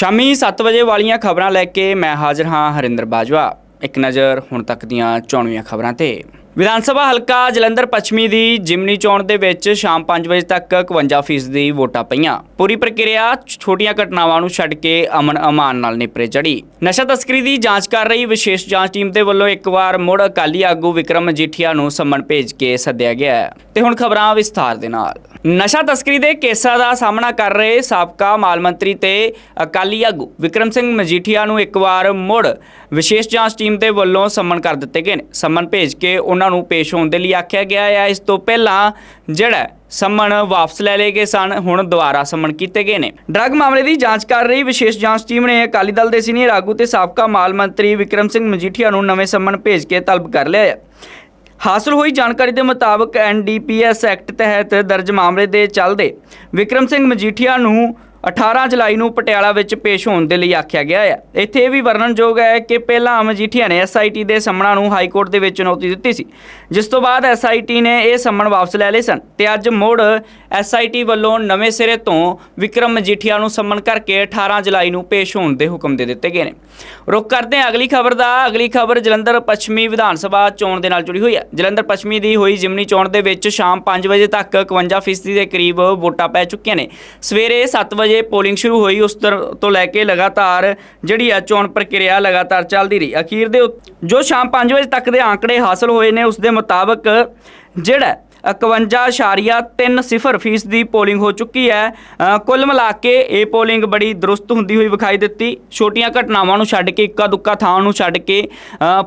ਸ਼ਾਮੀ 7 ਵਜੇ ਵਾਲੀਆਂ ਖਬਰਾਂ ਲੈ ਕੇ ਮੈਂ ਹਾਜ਼ਰ ਹਾਂ ਹਰਿੰਦਰ ਬਾਜਵਾ। ਇੱਕ ਨਜ਼ਰ ਹੁਣ ਤੱਕ ਦੀਆਂ ਚੋਣਵੀਆਂ ਖਬਰਾਂ ਤੇ। ਵਿਧਾਨ ਸਭਾ ਹਲਕਾ ਜਲੰਧਰ ਪੱਛਮੀ ਦੀ ਜਿਮਨੀ ਚੋਣ ਦੇ ਵਿੱਚ ਸ਼ਾਮ 5 ਵਜੇ ਤੱਕ 51% ਦੀ ਵੋਟਾਂ ਪਈਆਂ। ਪੂਰੀ ਪ੍ਰਕਿਰਿਆ ਛੋਟੀਆਂ ਘਟਨਾਵਾਂ ਨੂੰ ਛੱਡ ਕੇ ਅਮਨ ਅਮਾਨ ਨਾਲ ਨਿਪਰੇ ਚੜੀ ਨਸ਼ਾ ਤਸਕਰੀ ਦੀ ਜਾਂਚ ਕਰ ਰਹੀ ਵਿਸ਼ੇਸ਼ ਜਾਂਚ ਟੀਮ ਦੇ ਵੱਲੋਂ ਇੱਕ ਵਾਰ ਮੁੜ ਅਕਾਲੀ ਆਗੂ ਵਿਕਰਮ ਮਜੀਠੀਆ ਨੂੰ ਸੰਮਨ ਭੇਜ ਕੇ ਸੱਦਿਆ ਗਿਆ ਹੈ। ਤੇ ਹੁਣ ਖਬਰਾਂ ਵਿਸਥਾਰ ਦੇ ਨਾਲ। ਨਸ਼ਾ ਤਸਕਰੀ ਦੇ ਕੇਸਾਂ ਦਾ ਸਾਹਮਣਾ ਕਰ ਰਹੇ ਸਾਬਕਾ ਮਾਲ ਮੰਤਰੀ ਤੇ ਅਕਾਲੀ ਆਗੂ ਵਿਕਰਮ ਸਿੰਘ ਮਜੀਠੀਆ ਨੂੰ ਇੱਕ ਵਾਰ ਮੁੜ ਵਿਸ਼ੇਸ਼ ਜਾਂਚ ਟੀਮ ਦੇ ਵੱਲੋਂ ਸੰਮਨ ਕਰ ਦਿੱਤੇ ਗਏ ਨੇ। ਸੰਮਨ ਭੇਜ ਕੇ ਉਹਨਾਂ ਨੂੰ ਪੇਸ਼ ਹੋਣ ਦੇ ਲਈ ਆਖਿਆ ਗਿਆ ਹੈ। ਇਸ ਤੋਂ ਪਹਿਲਾਂ ਜਿਹੜਾ ਸੰਮਨ ਵਾਪਸ ਲੈ ਲਏ ਗਏ ਸਨ, ਹੁਣ ਦੁਬਾਰਾ ਸੰਮਨ ਕੀਤੇ ਗਏ ਨੇ। ਡਰੱਗ ਮਾਮਲੇ ਦੀ ਜਾਂਚ ਕਰ ਰਹੀ ਵਿਸ਼ੇਸ਼ ਜਾਂਚ ਟੀਮ ਨੇ ਅਕਾਲੀ ਦਲ ਦੇ ਸੀਨੀਅਰ ਆਗੂ ਤੇ ਸਾਬਕਾ ਮਾਲ ਮੰਤਰੀ ਵਿਕਰਮ ਸਿੰਘ ਮਜੀਠੀਆ ਨੂੰ ਨਵੇਂ ਸੰਮਨ ਭੇਜ ਕੇ ਤਲਬ ਕਰ ਲਿਆ ਹੈ। ਹਾਸਲ ਹੋਈ ਜਾਣਕਾਰੀ ਦੇ ਮੁਤਾਬਕ ਐਨਡੀਪੀਐਸ ਐਕਟ ਤਹਿਤ ਦਰਜ ਮਾਮਲੇ ਦੇ ਚੱਲਦੇ ਵਿਕਰਮ ਸਿੰਘ ਮਜੀਠੀਆ ਨੂੰ 18 ਜੁਲਾਈ ਨੂੰ ਪਟਿਆਲਾ ਵਿੱਚ ਪੇਸ਼ ਹੋਣ ਦੇ ਲਈ ਆਖਿਆ ਗਿਆ ਹੈ। ਇੱਥੇ ਇਹ ਵੀ ਵਰਣਨਯੋਗ ਹੈ ਕਿ ਪਹਿਲਾਂ ਮਜੀਠੀਆ ਨੇ ਐਸਆਈਟੀ ਦੇ ਸੰਮਣਾਂ ਨੂੰ ਹਾਈ ਕੋਰਟ ਦੇ ਵਿੱਚ ਚੁਣੌਤੀ ਦਿੱਤੀ ਸੀ। ਜਿਸ ਤੋਂ ਬਾਅਦ ਐਸਆਈਟੀ ਨੇ ਇਹ ਸੰਮਣ ਵਾਪਸ ਲੈ ਲਏ ਸਨ ਤੇ ਅੱਜ ਮੁੜ ਐਸਆਈਟੀ ਵੱਲੋਂ ਨਵੇਂ ਸਿਰੇ ਤੋਂ ਵਿਕਰਮ ਮਜੀਠੀਆ ਨੂੰ ਸੰਮਣ ਕਰਕੇ 18 ਜੁਲਾਈ ਨੂੰ ਪੇਸ਼ ਹੋਣ ਦੇ ਹੁਕਮ ਦੇ ਦਿੱਤੇ ਗਏ ਨੇ। ਰੁਕ ਕਰਦੇ ਹਾਂ ਅਗਲੀ ਖਬਰ ਦਾ। ਅਗਲੀ ਖਬਰ ਜਲੰਧਰ ਪੱਛਮੀ ਵਿਧਾਨ ਸਭਾ ਚੋਣ ਦੇ ਨਾਲ ਜੁੜੀ ਹੋਈ ਹੈ। ਜਲੰਧਰ ਪੱਛਮੀ ਦੀ ਹੋਈ ਜਿਮਨੀ ਚੋਣ ਦੇ ਵਿੱਚ ਸ਼ਾਮ 5 ਵਜੇ ਤੱਕ 51% ਦੇ ਕਰੀਬ ਵੋਟਾਂ ਪੈ ਚੁੱਕੀਆਂ ਨੇ। ਸਵੇਰੇ 7 ਵਜੇ ਵਜੇ ਪੋਲਿੰਗ ਸ਼ੁਰੂ ਹੋਈ, ਉਸ ਤਰ ਤੋਂ ਲੈ ਕੇ ਲਗਾਤਾਰ ਜਿਹੜੀ ਆ ਚੋਣ ਪ੍ਰਕਿਰਿਆ ਲਗਾਤਾਰ ਚੱਲਦੀ ਰਹੀ। ਅਖੀਰ ਦੇ ਜੋ ਸ਼ਾਮ 5 ਵਜੇ ਤੱਕ ਦੇ ਆંકੜੇ ਹਾਸਲ ਹੋਏ ਨੇ, ਉਸ ਦੇ ਮੁਤਾਬਕ ਜਿਹੜਾ 51.30% ਦੀ ਪੋਲਿੰਗ ਹੋ ਚੁੱਕੀ ਹੈ। ਕੁੱਲ ਮਿਲਾ ਕੇ ਇਹ ਪੋਲਿੰਗ ਬੜੀ ਦਰੁਸਤ ਹੁੰਦੀ ਹੋਈ ਵਿਖਾਈ ਦਿੱਤੀ। ਛੋਟੀਆਂ ਘਟਨਾਵਾਂ ਨੂੰ ਛੱਡ ਕੇ, ਇੱਕਾ ਦੁੱਕਾ ਥਾਂ ਨੂੰ ਛੱਡ ਕੇ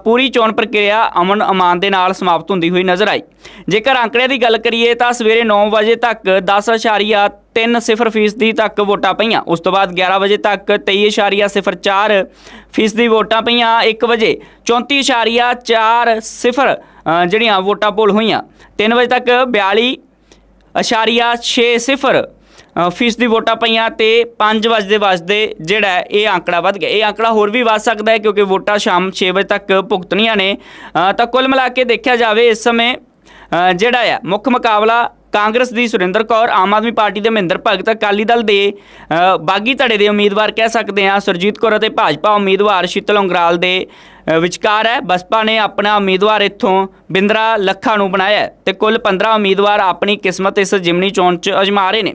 ਪੂਰੀ ਚੋਣ ਪ੍ਰਕਿਰਿਆ ਅਮਨ ਅਮਾਨ ਦੇ ਨਾਲ ਸਮਾਪਤ ਹੁੰਦੀ ਹੋਈ ਨਜ਼ਰ ਆਈ। ਜੇਕਰ ਅੰਕੜਿਆਂ ਦੀ ਗੱਲ ਕਰੀਏ, ਤਾਂ ਸਵੇਰੇ 9 ਵਜੇ ਤੱਕ 10.3 30% ਤੱਕ ਵੋਟਾਂ ਪਈਆਂ। ਉਸ ਤੋਂ ਬਾਅਦ 11 ਵਜੇ ਤੱਕ 23.04 ਫੀਸਦੀ ਵੋਟਾਂ ਪਈਆਂ। 1 ਵਜੇ 34.40 ਜਿਹੜੀਆਂ ਵੋਟਾਂ ਪੋਲ ਹੋਈਆਂ। 3 ਵਜੇ ਤੱਕ 42.60 ਫੀਸਦੀ ਵੋਟਾਂ ਪਈਆਂ ਤੇ 5 ਵਜੇ ਵਜਦੇ ਜਿਹੜਾ ਇਹ ਆંકੜਾ ਵੱਧ ਗਿਆ। ਇਹ ਆંકੜਾ ਹੋਰ ਵੀ ਵੱਧ ਸਕਦਾ ਹੈ ਕਿਉਂਕਿ ਵੋਟਾਂ ਸ਼ਾਮ 6 ਵਜੇ ਤੱਕ ਭੁਗਤਣੀਆਂ ਨੇ। ਤਾਂ ਕੁੱਲ ਮਿਲਾ ਕੇ ਦੇਖਿਆ ਜਾਵੇ ਇਸ ਸਮੇਂ ਜਿਹੜਾ ਹੈ ਮੁੱਖ ਮੁਕਾਬਲਾ ਕਾਂਗਰਸ ਦੀ ਸੁਰਿੰਦਰ ਕੌਰ, ਆਮ ਆਦਮੀ ਪਾਰਟੀ ਦੇ ਮਹਿੰਦਰ ਭਗਤ, ਅਕਾਲੀ ਦਲ ਦੇ ਬਾਗੀ ਧੜੇ ਦੇ ਉਮੀਦਵਾਰ ਕਹਿ ਸਕਦੇ ਹਾਂ, ਸੁਰਜੀਤ ਕੌਰ ਅਤੇ ਭਾਜਪਾ ਉਮੀਦਵਾਰ ਸ਼ੀਤਲ ਉਂਗਰਾਲ ਦੇ ਵਿਚਕਾਰ ਹੈ। ਬਸਪਾ ਨੇ ਆਪਣਾ ਉਮੀਦਵਾਰ ਇੱਥੋਂ ਬਿੰਦਰਾ ਲੱਖਾ ਨੂੰ ਬਣਾਇਆ ਹੈ ਤੇ ਕੁੱਲ 15 ਉਮੀਦਵਾਰ ਆਪਣੀ ਕਿਸਮਤ ਇਸ ਜਿਮਨੀ ਚੋਣ 'ਚ ਅਜਮਾ ਰਹੇ ਨੇ।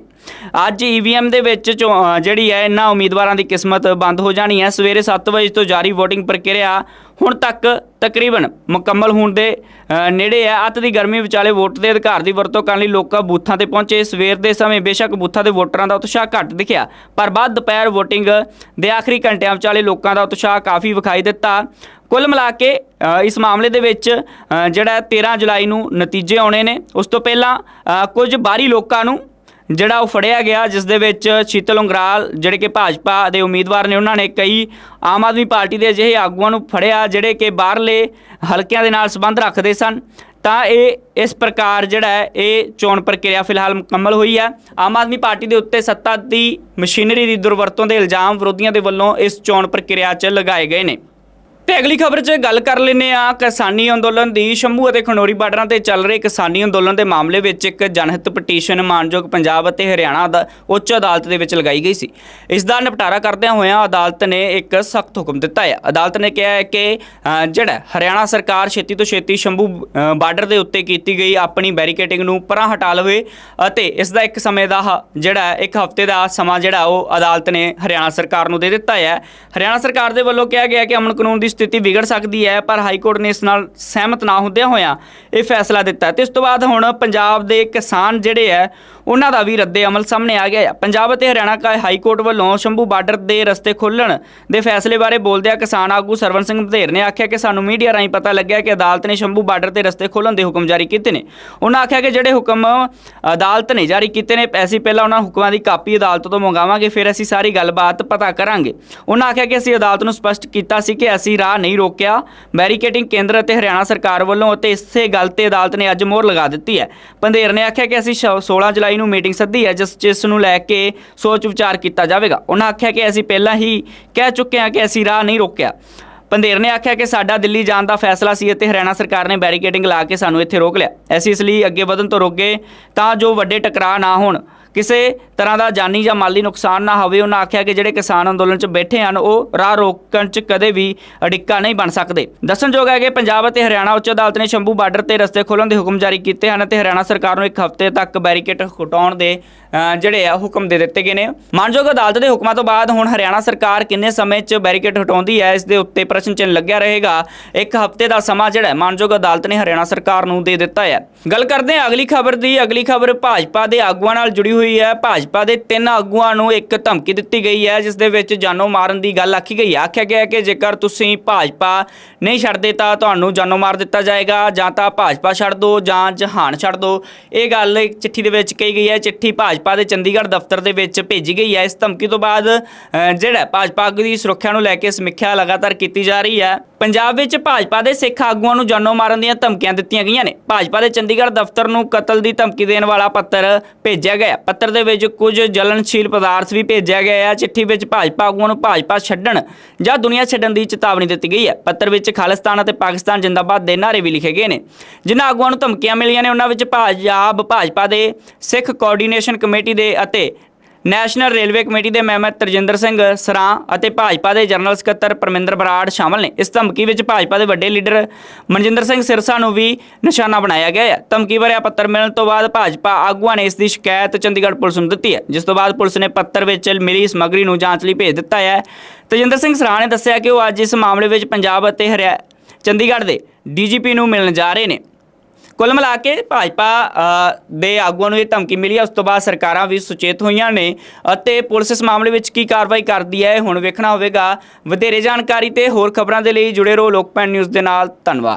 ਅੱਜ ਈਵੀਐਮ ਦੇ ਵਿੱਚ ਚੋ- ਜਿਹੜੀ ਹੈ, ਇਹਨਾਂ ਉਮੀਦਵਾਰਾਂ ਦੀ ਕਿਸਮਤ ਬੰਦ ਹੋ ਜਾਣੀ ਹੈ। ਸਵੇਰੇ 7 ਵਜੇ ਤੋਂ ਜਾਰੀ VOTING ਪ੍ਰਕਿਰਿਆ ਹੁਣ ਤੱਕ ਤਕਰੀਬਨ ਮੁਕੰਮਲ ਹੋਣ ਦੇ ਨੇੜੇ ਹੈ। ਅੱਤ ਦੀ ਗਰਮੀ ਵਿਚਾਲੇ ਵੋਟ ਦੇ ਅਧਿਕਾਰ ਦੀ ਵਰਤੋਂ ਕਰਨ ਲਈ ਲੋਕਾਂ ਬੂਥਾਂ ਤੇ ਪਹੁੰਚੇ। ਸਵੇਰ ਦੇ ਸਮੇਂ ਬੇਸ਼ੱਕ ਬੂਥਾਂ ਦੇ ਵੋਟਰਾਂ ਦਾ ਉਤਸ਼ਾਹ ਘੱਟ ਦਿਖਿਆ, ਪਰ ਬਾਅਦ ਦੁਪਹਿਰ VOTING ਦੇ ਆਖਰੀ ਘੰਟਿਆਂ ਵਿਚਾਲੇ ਲੋਕਾਂ ਦਾ ਉਤਸ਼ਾਹ ਕਾਫੀ ਵਿਖਾਈ ਦਿੱਤਾ। ਕੁੱਲ ਮਿਲਾ ਕੇ ਇਸ ਮਾਮਲੇ ਦੇ ਵਿੱਚ ਜਿਹੜਾ 13 ਜੁਲਾਈ ਨੂੰ ਨਤੀਜੇ ਆਉਣੇ ਨੇ। ਉਸ ਤੋਂ ਪਹਿਲਾਂ ਕੁਝ ਬਾਹਰੀ ਲੋਕਾਂ ਨੂੰ ਜਿਹੜਾ ਉਹ ਫੜਿਆ ਗਿਆ, ਜਿਸ ਦੇ ਵਿੱਚ ਸ਼ੀਤਲ ਉਂਗਰਾਲ, ਜਿਹੜੇ ਕਿ ਭਾਜਪਾ ਦੇ ਉਮੀਦਵਾਰ ਨੇ, ਉਹਨਾਂ ਨੇ ਕਈ ਆਮ ਆਦਮੀ ਪਾਰਟੀ ਦੇ ਅਜਿਹੇ ਆਗੂਆਂ ਨੂੰ ਫੜਿਆ, ਜਿਹੜੇ ਕਿ ਬਾਹਰਲੇ ਹਲਕਿਆਂ ਦੇ ਨਾਲ ਸੰਬੰਧ ਰੱਖਦੇ ਸਨ। ਤਾਂ ਇਹ, ਇਸ ਪ੍ਰਕਾਰ ਜਿਹੜਾ ਹੈ, ਇਹ ਚੋਣ ਪ੍ਰਕਿਰਿਆ ਫਿਲਹਾਲ ਮੁਕੰਮਲ ਹੋਈ ਹੈ। ਆਮ ਆਦਮੀ ਪਾਰਟੀ ਦੇ ਉੱਤੇ ਸੱਤਾ ਦੀ ਮਸ਼ੀਨਰੀ ਦੀ ਦੁਰਵਰਤੋਂ ਦੇ ਇਲਜ਼ਾਮ ਵਿਰੋਧੀਆਂ ਦੇ ਵੱਲੋਂ ਇਸ ਚੋਣ ਪ੍ਰਕਿਰਿਆ 'ਚ ਲਗਾਏ ਗਏ ਨੇ। ਤੇ ਅਗਲੀ ਖਬਰ 'ਚ ਗੱਲ ਕਰ ਲੈਨੇ ਆ ਕਿਸਾਨੀ ਅੰਦੋਲਨ ਦੀ ਸ਼ੰਭੂ ਅਤੇ ਖਨੋਰੀ ਬਾਰਡਰਾਂ ਤੇ ਚੱਲ ਰਹੇ ਕਿਸਾਨੀ ਅੰਦੋਲਨ ਦੇ ਮਾਮਲੇ ਵਿੱਚ ਇੱਕ ਜਨਹਿਤ ਪਟੀਸ਼ਨ ਮਾਨਯੋਗ ਪੰਜਾਬ ਅਤੇ ਹਰਿਆਣਾ ਦਾ ਉੱਚ ਅਦਾਲਤ ਦੇ ਵਿੱਚ ਲਗਾਈ ਗਈ ਸੀ। ਇਸ ਦਾ ਨਿਪਟਾਰਾ ਕਰਦਿਆਂ ਹੋਇਆਂ ਅਦਾਲਤ ਨੇ ਇੱਕ ਸਖਤ ਹੁਕਮ ਦਿੱਤਾ ਹੈ। ਅਦਾਲਤ ਨੇ ਕਿਹਾ ਹੈ ਕਿ ਜਿਹੜਾ ਹਰਿਆਣਾ ਸਰਕਾਰ ਛੇਤੀ ਤੋਂ ਛੇਤੀ ਸ਼ੰਭੂ ਅ, ਬਾਰਡਰ ਦੇ ਉੱਤੇ ਕੀਤੀ ਗਈ ਆਪਣੀ ਬੈਰੀਕੇਡਿੰਗ ਨੂੰ ਪਰਾਂ ਹਟਾ ਲਵੇ ਅਤੇ ਇਸ ਦਾ ਇੱਕ ਸਮੇਂ ਦਾ ਜਿਹੜਾ ਇੱਕ ਹਫ਼ਤੇ ਦਾ ਸਮਾਂ ਜਿਹੜਾ ਉਹ ਅਦਾਲਤ ਨੇ ਹਰਿਆਣਾ ਸਰਕਾਰ ਨੂੰ ਦੇ ਦਿੱਤਾ ਹੈ। ਹਰਿਆਣਾ ਸਰਕਾਰ ਦੇ ਵੱਲੋਂ ਕਿਹਾ ਗਿਆ ਕਿ ਅਮਨ ਕਾਨੂੰਨ ਦੀ ਸਥਿਤੀ ਵਿਗੜ ਸਕਦੀ ਹੈ, ਪਰ ਹਾਈ ਕੋਰਟ ਨੇ ਇਸ ਨਾਲ ਸਹਿਮਤ ਨਾ ਹੁੰਦਿਆਂ ਹੋਇਆਂ ਇਹ ਫੈਸਲਾ ਦਿੱਤਾ ਤੇ ਇਸ ਤੋਂ ਬਾਅਦ ਹੁਣ ਪੰਜਾਬ ਦੇ ਕਿਸਾਨ ਜਿਹੜੇ ਹੈ, ਉਹਨਾਂ ਦਾ ਵੀ ਰੱਦੇ ਅਮਲ ਸਾਹਮਣੇ ਆ ਗਿਆ ਹੈ। ਪੰਜਾਬ ਅਤੇ ਹਰਿਆਣਾ ਹਾਈ ਕੋਰਟ ਵੱਲੋਂ ਸ਼ੰਭੂ ਬਾਰਡਰ ਦੇ ਰਸਤੇ ਖੋਲਣ ਦੇ ਫੈਸਲੇ ਬਾਰੇ ਬੋਲਦਿਆਂ ਕਿਸਾਨ ਆਗੂ ਸਰਵਨ ਸਿੰਘ ਬਧੇਰ ਨੇ ਆਖਿਆ ਕਿ ਸਾਨੂੰ ਮੀਡੀਆ ਰਾਹੀਂ ਪਤਾ ਲੱਗਿਆ ਕਿ ਅਦਾਲਤ ਨੇ ਸ਼ੰਭੂ ਬਾਰਡਰ ਤੇ ਰਸਤੇ ਖੋਲਣ ਦੇ ਹੁਕਮ ਜਾਰੀ ਕੀਤੇ ਨੇ। ਉਹਨਾਂ ਆਖਿਆ ਕਿ ਜਿਹੜੇ ਹੁਕਮ ਅਦਾਲਤ ਨੇ ਜਾਰੀ ਕੀਤੇ ਨੇ ਅਸੀਂ ਪਹਿਲਾਂ ਉਹਨਾਂ ਹੁਕਮਾਂ ਦੀ ਕਾਪੀ ਅਦਾਲਤ ਤੋਂ ਮੰਗਾਵਾਂਗੇ, ਫਿਰ ਅਸੀਂ ਸਾਰੀ ਗੱਲਬਾਤ ਪਤਾ ਕਰਾਂਗੇ। ਉਹਨਾਂ ਆਖਿਆ ਕਿ ਅਸੀਂ ਅਦਾਲਤ ਨੂੰ ਸਪਸ਼ਟ ਕੀਤਾ ਸੀ ਕਿ ਅਸੀਂ ਰਾਹ ਨਹੀਂ ਰੋਕਿਆ। ਬੈਰੀਕੇਡਿੰਗ ਕੇਂਦਰ ਅਤੇ ਹਰਿਆਣਾ ਸਰਕਾਰ ਵੱਲੋਂ ਅਤੇ ਇਸੇ ਗੱਲ ਤੇ ਅਦਾਲਤ ਨੇ ਅੱਜ ਮੋਹਰ ਲਗਾ ਦਿੱਤੀ ਹੈ। ਪੰਧੇਰ ਨੇ ਆਖਿਆ ਕਿ ਅਸੀਂ ਸ਼- 16 ਜੁਲਾਈ ਨੂੰ ਮੀਟਿੰਗ ਸੱਦੀ ਹੈ, ਜਿਸ ਜਿਸ ਨੂੰ ਲੈ ਕੇ ਸੋਚ ਵਿਚਾਰ ਕੀਤਾ ਜਾਵੇਗਾ। ਉਹਨਾਂ ਆਖਿਆ ਕਿ ਅਸੀਂ ਪਹਿਲਾਂ ਹੀ ਕਹਿ ਚੁੱਕੇ ਹਾਂ ਕਿ ਅਸੀਂ ਰਾਹ ਨਹੀਂ ਰੋਕਿਆ। ਪੰਧੇਰ ਨੇ ਆਖਿਆ ਕਿ ਸਾਡਾ ਦਿੱਲੀ ਜਾਣ ਦਾ ਫੈਸਲਾ ਸੀ ਅਤੇ ਹਰਿਆਣਾ ਸਰਕਾਰ ਨੇ ਬੈਰੀਕੇਡਿੰਗ ਲਾ ਕੇ ਸਾਨੂੰ ਇੱਥੇ ਰੋਕ ਲਿਆ। ਅਸੀਂ ਇਸ ਲਈ ਅੱਗੇ ਵਧਣ ਤੋਂ ਰੋਕੇ ਤਾਂ ਜੋ ਵੱਡੇ ਟਕਰਾਅ ਨਾ ਹੋਣ। ਕਿਸੇ ਤਰ੍ਹਾਂ ਦਾ ਜਾਨੀ ਜਾਂ ਮਾਲੀ ਨੁਕਸਾਨ ਨਾ ਹੋਵੇ, ਉਹਨਾਂ ਆਖਿਆ ਕਿ ਜਿਹੜੇ ਕਿਸਾਨ ਅੰਦੋਲਨ 'ਚ ਬੈਠੇ ਹਨ, ਉਹ ਰਾਹ ਰੋਕਣ 'ਚ ਕਦੇ ਵੀ ਅੜਿੱਕਾ ਨਹੀਂ ਬਣ ਸਕਦੇ। ਦੱਸਣਯੋਗ ਹੈ ਕਿ ਪੰਜਾਬ ਅਤੇ ਹਰਿਆਣਾ ਉੱਚ ਅਦਾਲਤ ਨੇ ਸ਼ੰਭੂ ਬਾਰਡਰ ਤੇ ਰਸਤੇ ਖੋਲ੍ਹਣ ਦੇ ਹੁਕਮ ਜਾਰੀ ਕੀਤੇ ਹਨ ਤੇ ਹਰਿਆਣਾ ਸਰਕਾਰ ਨੂੰ ਇੱਕ ਹਫ਼ਤੇ ਤੱਕ ਬੈਰੀਕੇਡ ਹਟਾਉਣ ਦੇ ਜਿਹੜੇ ਆ, ਹੁਕਮ ਦੇ ਦਿੱਤੇ ਗਏ ਨੇ। ਮਾਨਯੋਗ ਅਦਾਲਤ ਦੇ ਹੁਕਮਾਂ ਤੋਂ ਬਾਅਦ ਹੁਣ ਹਰਿਆਣਾ ਸਰਕਾਰ ਕਿੰਨੇ ਸਮੇਂ 'ਚ ਬੈਰੀਕੇਡ ਹਟਾਉਂਦੀ ਹੈ, ਇਸ ਦੇ ਉੱਤੇ ਪ੍ਰਸ਼ਨ ਚਿੰਨ੍ਹ ਲੱਗਿਆ ਰਹੇਗਾ। ਇੱਕ ਹਫ਼ਤੇ ਦਾ ਸਮਾਂ ਜਿਹੜਾ ਮਾਨਯੋਗ ਅਦਾਲਤ ਨੇ ਹਰਿਆਣਾ ਸਰਕਾਰ ਨੂੰ ਦੇ ਦਿੱਤਾ ਹੈ। ਗੱਲ ਕਰਦੇ ਹਾਂ ਅਗਲੀ ਖਬਰ ਦੀ। ਅਗਲੀ ਖਬਰ ਭਾਜਪਾ ਦੇ ਆਗੂਆਂ ਨਾਲ ਜੁੜੀ ਹੋਈ ਹੈ, ਭਾਜਪਾ ਦੇ ਤਿੰਨ ਆਗੂਆਂ ਨੂੰ ਇੱਕ ਧਮਕੀ ਦਿੱਤੀ ਗਈ ਹੈ, ਜਿਸ ਦੇ ਵਿੱਚ ਜਾਨੋਂ ਮਾਰਨ ਦੀ ਗੱਲ ਆਖੀ ਗਈ ਆਖਿਆ ਗਿਆ ਕਿ ਜੇਕਰ ਤੁਸੀਂ ਭਾਜਪਾ ਨਹੀਂ ਛੱਡਦੇ ਤਾਂ ਤੁਹਾਨੂੰ ਜਾਨੋਂ ਮਾਰ ਦਿੱਤਾ ਜਾਏਗਾ, ਜਾਂ ਤਾਂ ਭਾਜਪਾ ਛੱਡ ਦਿਓ ਜਾਂ ਜਹਾਨ ਛੱਡ ਦਿਓ ਇਹ ਗੱਲ ਚਿੱਠੀ ਦੇ ਵਿੱਚ ਕਹੀ ਗਈ ਹੈ। ਚਿੱਠੀ ਭਾਜਪਾ ਦੇ ਚੰਡੀਗੜ੍ਹ ਦਫ਼ਤਰ ਦੇ ਵਿੱਚ ਭੇਜੀ ਗਈ ਹੈ। ਇਸ ਧਮਕੀ ਤੋਂ ਬਾਅਦ ਜਿਹੜਾ ਭਾਜਪਾ ਆਗੂ ਦੀ ਸੁਰੱਖਿਆ ਨੂੰ ਲੈ ਕੇ ਸਮੀਖਿਆ ਲਗਾਤਾਰ ਕੀਤੀ ਜਾ ਰਹੀ ਹੈ, ਪੰਜਾਬ ਵਿੱਚ ਭਾਜਪਾ ਦੇ ਸਿੱਖ ਆਗੂਆਂ ਨੂੰ ਜਾਨੋਂ ਮਾਰਨ ਦੀਆਂ ਧਮਕੀਆਂ ਦਿੱਤੀਆਂ ਗਈਆਂ ਨੇ। ਭਾਜਪਾ ਦੇ ਚੰਡੀਗੜ੍ਹ ਦਫ਼ਤਰ ਨੂੰ ਕਤਲ ਦੀ ਧਮਕੀ ਦੇਣ ਵਾਲਾ ਪੱਤਰ ਭੇਜਿਆ ਗਿਆ ਪੱਤਰ ਦੇ ਵਿੱਚ ਕੁਝ ਜਲਨਸ਼ੀਲ ਪਦਾਰਥ ਵੀ ਭੇਜਿਆ ਗਿਆ ਹੈ ਚਿੱਠੀ ਵਿੱਚ ਭਾਜਪਾ ਆਗੂਆਂ ਨੂੰ ਭਾਜਪਾ ਛੱਡਣ ਜਾਂ ਦੁਨੀਆ ਛੱਡਣ ਦੀ ਚੇਤਾਵਨੀ ਦਿੱਤੀ ਗਈ ਹੈ। ਪੱਤਰ ਵਿੱਚ ਖਾਲਿਸਤਾਨ ਅਤੇ ਪਾਕਿਸਤਾਨ ਜਿੰਦਾਬਾਦ ਦੇ ਨਾਅਰੇ ਵੀ ਲਿਖੇ ਗਏ ਨੇ। ਜਿਨ੍ਹਾਂ ਆਗੂਆਂ ਨੂੰ ਧਮਕੀਆਂ ਮਿਲੀਆਂ ਨੇ, ਉਹਨਾਂ ਵਿੱਚ ਪੰਜਾਬ ਭਾਜਪਾ ਦੇ ਸਿੱਖ ਕੋਆਰਡੀਨੇਸ਼ਨ ਕਮੇਟੀ ਦੇ ਅਤੇ ਨੈਸ਼ਨਲ ਰੇਲਵੇ ਕਮੇਟੀ ਦੇ ਮੈਂਬਰ ਤਰਜਿੰਦਰ ਸਿੰਘ ਸਰਾਂ ਅਤੇ ਭਾਜਪਾ ਦੇ ਜਨਰਲ ਸਕੱਤਰ ਪਰਮਿੰਦਰ ਬਰਾੜ ਸ਼ਾਮਲ ਨੇ। ਇਸ ਧਮਕੀ ਵਿੱਚ ਭਾਜਪਾ ਦੇ ਵੱਡੇ ਲੀਡਰ ਮਨਜਿੰਦਰ ਸਿੰਘ ਸਿਰਸਾ ਨੂੰ ਵੀ ਨਿਸ਼ਾਨਾ ਬਣਾਇਆ ਗਿਆ ਹੈ। ਧਮਕੀ ਭਰਿਆ ਪੱਤਰ ਮਿਲਣ ਤੋਂ ਬਾਅਦ ਭਾਜਪਾ ਆਗੂਆਂ ਨੇ ਇਸ ਦੀ ਸ਼ਿਕਾਇਤ ਚੰਡੀਗੜ੍ਹ ਪੁਲਿਸ ਨੂੰ ਦਿੱਤੀ ਹੈ। ਜਿਸ ਤੋਂ ਬਾਅਦ ਪੁਲਿਸ ਨੇ ਪੱਤਰ ਵਿੱਚ ਮਿਲੀ ਸਮੱਗਰੀ ਨੂੰ ਜਾਂਚ ਲਈ ਭੇਜ ਦਿੱਤਾ ਹੈ। ਤੇਜਿੰਦਰ ਸਿੰਘ ਸਰਾਂ ਨੇ ਦੱਸਿਆ ਕਿ ਉਹ ਅੱਜ ਇਸ ਮਾਮਲੇ ਵਿੱਚ ਪੰਜਾਬ ਅਤੇ ਹਰਿਆ ਚੰਡੀਗੜ੍ਹ ਦੇ ਡੀਜੀਪੀ ਨੂੰ ਮਿਲਣ ਜਾ ਰਹੇ ਨੇ। ਕੁੱਲ ਮਿਲਾ ਕੇ ਭਾਜਪਾ ਦੇ ਆਗੂਆਂ ਨੂੰ ਇਹ ਧਮਕੀ ਮਿਲੀ ਹੈ। ਉਸ ਤੋਂ ਬਾਅਦ ਸਰਕਾਰਾਂ ਵੀ ਸੁਚੇਤ ਹੋਈਆਂ ਨੇ ਅਤੇ ਪੁਲਿਸ ਇਸ ਮਾਮਲੇ ਵਿੱਚ ਕੀ ਕਾਰਵਾਈ ਕਰਦੀ ਹੈ ਹੁਣ ਵੇਖਣਾ ਹੋਵੇਗਾ। ਵਧੇਰੇ ਜਾਣਕਾਰੀ ਤੇ ਹੋਰ ਖਬਰਾਂ ਦੇ ਲਈ ਜੁੜੇ ਰਹੋ ਲੋਕਪੈਨ ਨਿਊਜ਼ ਦੇ ਨਾਲ। ਧੰਨਵਾਦ।